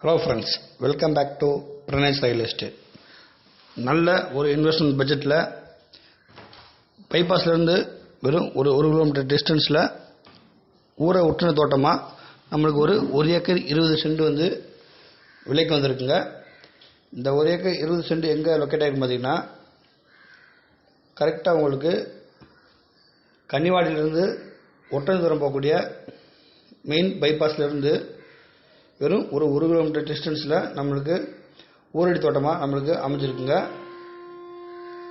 Hello friends welcome back to Pranesh real estate நல்ல ஒரு investment பட்ஜெட்டில் பைபாஸ்லேருந்து வெறும் ஒரு ஒரு கிலோமீட்டர் டிஸ்டன்ஸில் ஊரை ஒட்டின தோட்டமாக நம்மளுக்கு ஒரு ஒரு ஏக்கர் இருபது சென்ட் வந்து விலைக்கு வந்திருக்குங்க. இந்த ஒரு ஏக்கர் இருபது சென்ட் எங்கே லொக்கேட் ஆகிருக்கு பார்த்தீங்கன்னா கரெக்டாக உங்களுக்கு கன்னிவாடியிலேருந்து ஒட்டன்துரம் போகக்கூடிய மெயின் பைபாஸ்லேருந்து வெறும் ஒரு ஒரு கிலோமீட்டர் டிஸ்டன்ஸில் நம்மளுக்கு ஊரடி தோட்டமாக நம்மளுக்கு அமைஞ்சிருக்குங்க.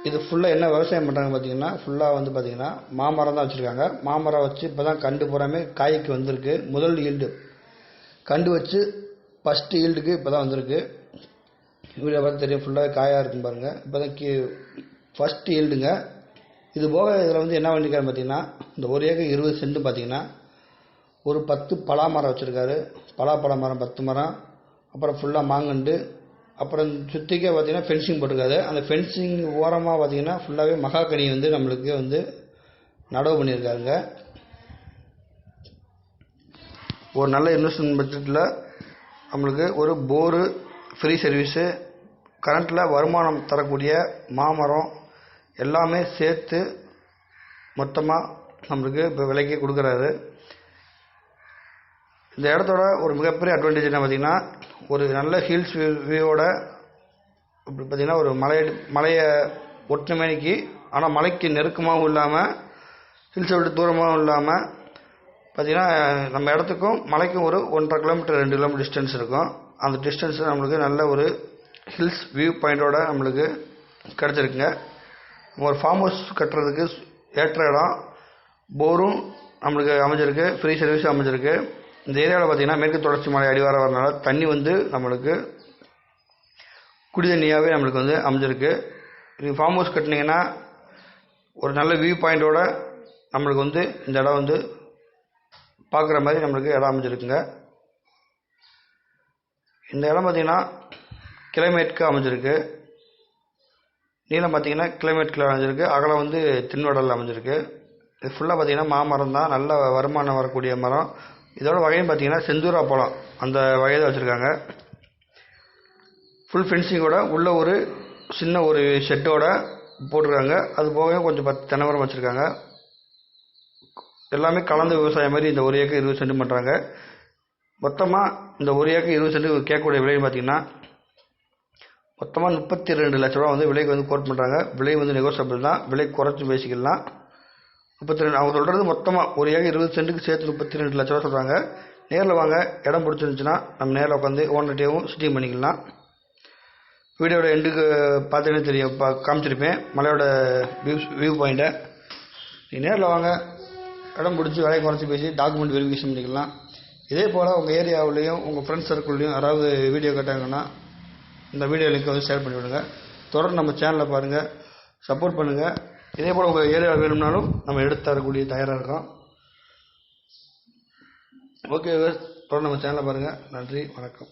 இது ஃபுல்லாக என்ன விவசாயம் பண்ணுறாங்க பார்த்தீங்கன்னா ஃபுல்லாக வந்து பார்த்தீங்கன்னா மாமரம் தான் வச்சுருக்காங்க. மாமரம் வச்சு இப்போ தான் கண்டு பூராமே காய்க்கு வந்திருக்கு. முதல் ஈல்டு கண்டு வச்சு ஃபஸ்ட்டு ஈல்டுக்கு இப்போ தான் வந்திருக்கு. வீடியோ பார்த்து தெரியும் ஃபுல்லாக காயாக இருக்கும் பாருங்கள் இப்போ தான் கீ ஃபஸ்ட்டு ஈல்டுங்க இது போக இதில் வந்து என்ன பண்ணியிருக்காரு பார்த்தீங்கன்னா இந்த ஒரு ஏக்கர் இருபது சென்ட்டு பார்த்தீங்கன்னா ஒரு பத்து பலா மரம் வச்சுருக்காரு. பலாப்பழ மரம் பத்து மரம் அப்புறம் ஃபுல்லாக மாங்கண்டு அப்புறம் சுற்றிக்கே பார்த்தீங்கன்னா ஃபென்சிங் போட்டிருக்காரு. அந்த ஃபென்சிங் ஓரமாக பார்த்தீங்கன்னா ஃபுல்லாகவே மகாக்கனி வந்து நம்மளுக்கு வந்து நடவு பண்ணியிருக்காருங்க ஒரு நல்ல இன்வெஸ்ட்மெண்ட் பட்ஜெட்டில் நம்மளுக்கு ஒரு போரு ஃப்ரீ சர்வீஸு கரண்ட்டில் வருமானம் தரக்கூடிய மாமரம் எல்லாமே சேர்த்து மொத்தமாக நம்மளுக்கு இப்போ விலைக்கு கொடுக்குறாரு. இந்த இடத்தோட ஒரு மிகப்பெரிய அட்வான்டேஜ் என்ன பார்த்தீங்கன்னா ஒரு நல்ல ஹில்ஸ் வியூவோட இப்படி பார்த்தீங்கன்னா ஒரு மலை மலையை ஒட்டின மேனிக்கு ஆனால் மலைக்கு நெருக்கமாகவும் இல்லாமல் ஹில்ஸை விட்டு தூரமாகவும் இல்லாமல் பார்த்தீங்கன்னா நம்ம இடத்துக்கும் மலைக்கும் ஒரு ஒன்றரை கிலோமீட்டர் ரெண்டு கிலோமீட்டர் டிஸ்டன்ஸ் இருக்கும். அந்த டிஸ்டன்ஸ் நம்மளுக்கு நல்ல ஒரு ஹில்ஸ் வியூ பாயிண்டோட நம்மளுக்கு கிடச்சிருக்குங்க. ஒரு ஃபார்ம் ஹவுஸ் கட்டுறதுக்கு ஏற்ற இடம் போரும் நம்மளுக்கு அமைஞ்சிருக்கு ஃப்ரீ சர்வீஸும் அமைஞ்சிருக்கு. இந்த ஏரியாவில் பார்த்தீங்கன்னா மேற்கு தொடர்ச்சி மலை அடிவாரம் வரனால தண்ணி வந்து நம்மளுக்கு குடி தண்ணியாகவே நம்மளுக்கு வந்து அமைஞ்சிருக்கு. நீங்கள் ஃபார்ம் ஹவுஸ் கட்டினீங்கன்னா ஒரு நல்ல வியூ பாயிண்ட்டோட நம்மளுக்கு வந்து இந்த இடம் வந்து பார்க்குற மாதிரி நம்மளுக்கு இடம் அமைஞ்சிருக்குங்க. இந்த இடம் பார்த்தீங்கன்னா கிலோமீட்டருக்கு அமைஞ்சிருக்கு. நீளம் பார்த்தீங்கன்னா கிளைமேட்கில் அமைஞ்சிருக்கு. அகலம் வந்து தென்வடலில் அமைஞ்சிருக்கு. இது ஃபுல்லாக பார்த்தீங்கன்னா மாமரம் தான். நல்ல வருமானம் வரக்கூடிய மரம். இதோட வகையும் பார்த்தீங்கன்னா செந்தூரா பழம். அந்த வகையை தான் வச்சுருக்காங்க ஃபுல் ஃபென்சிங்கோட உள்ள ஒரு சின்ன ஒரு ஷெட்டோட போட்டிருக்காங்க. அது போக கொஞ்சம் பத்து தென்னை மரம் வச்சுருக்காங்க. எல்லாமே கலந்த விவசாயம் மாதிரி இந்த ஒரு ஏக்கர் இருபது சென்ட் பண்ணுறாங்க மொத்தமாக இந்த ஒரு ஏக்கர் இருபது சென்ட் கேட்கக்கூடிய விலைன்னு பார்த்தீங்கன்னா மொத்தமாக முப்பத்தி ரெண்டு லட்ச ரூபா வந்து விலைக்கு வந்து கோட் பண்ணுறாங்க விலை வந்து நெகோசியபிள் தான். விலை குறைச்சி பேசிக்கலாம். முப்பத்தி ரெண்டு. அவங்க சொல்கிறது மொத்தமாக ஒரு ஏக்கர் இருபது சென்ட்டுக்கு சேர்த்து முப்பத்தி ரெண்டு லட்ச ரூபா சொல்கிறாங்க நேரில் வாங்க இடம் பிடிச்சிருந்துச்சுன்னா நம்ம நேரில் உட்காந்து ஓனர்கிட்டையும் சிட்டிங் பண்ணிக்கலாம். வீடியோட எண்டுக்கு பார்த்தீங்கன்னா தெரியும். காமிச்சிருப்பேன். மலையோட வியூ வியூ பாயிண்ட்டை நீ நேரில் வாங்க இடம் பிடிச்சி விலையை குறைச்சி பேசி டாக்குமெண்ட் வெரிஃபிகேஷன் பண்ணிக்கலாம். இதே போல் உங்கள் ஏரியாவிலையும் உங்கள் ஃப்ரெண்ட்ஸ் சர்க்கிள்லையும் யாராவது வீடியோ கேட்டாங்கன்னா இந்த வீடியோ லிங்க்கை வந்து ஷேர் பண்ணிவிடுங்க. தொடர்ந்து நம்ம சேனலை பாருங்கள் சப்போர்ட் பண்ணுங்கள் இதே போல் உங்கள் ஏரியா வேணும்னாலும் நம்ம எடுத்து தரக்கூடிய தயாராக இருக்கோம். ஓகே தொடர்ந்து நம்ம சேனலை பாருங்கள் நன்றி வணக்கம்.